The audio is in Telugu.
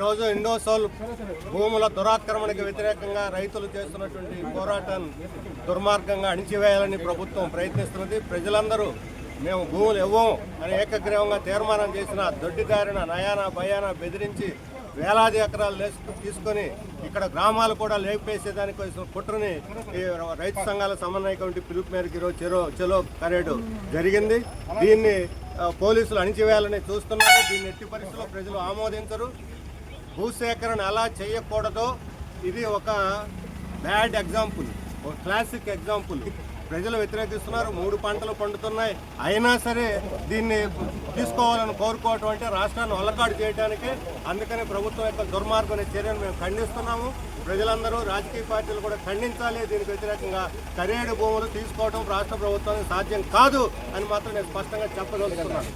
ఈరోజు ఇండోసోల్ భూముల దురాక్రమణకు వ్యతిరేకంగా రైతులు చేస్తున్నటువంటి పోరాటం దుర్మార్గంగా అణిచివేయాలని ప్రభుత్వం ప్రయత్నిస్తున్నది. ప్రజలందరూ మేము భూములు ఇవ్వం అని ఏకగ్రీవంగా తీర్మానం చేసిన దొడ్డిదారిన నయాన భయాన బెదిరించి వేలాది ఎకరాలు లేసు తీసుకొని ఇక్కడ గ్రామాలు కూడా లేపేసేదానికి వచ్చిన కుట్రని ఈ రైతు సంఘాల సమన్వయ కమిటీ పిలుపు మేరకు ఈరోజు చెరో చెలో కరేడు జరిగింది. దీన్ని పోలీసులు అణిచివేయాలని చూస్తున్నారు. దీన్ని ఎట్టి పరిస్థితుల్లో ప్రజలు ఆమోదించరు. భూసేకరణ ఎలా చేయకూడదో ఇది ఒక బ్యాడ్ ఎగ్జాంపుల్ ఒక క్లాసిక్ ఎగ్జాంపుల్. ప్రజలు వ్యతిరేకిస్తున్నారు మూడు పంటలు పండుతున్నాయి. అయినా సరే దీన్ని తీసుకోవాలని కోరుకోవటం అంటే రాష్ట్రాన్ని ఒలకాడు చేయడానికి అందుకని ప్రభుత్వం యొక్క దుర్మార్గమైన చర్యను మేము ఖండిస్తున్నాము. ప్రజలందరూ రాజకీయ పార్టీలు కూడా ఖండించాలి. దీనికి వ్యతిరేకంగా కరేడు భూములు తీసుకోవడం రాష్ట్ర ప్రభుత్వానికి సాధ్యం కాదు అని మాత్రం నేను స్పష్టంగా చెప్పగలుగుతున్నాను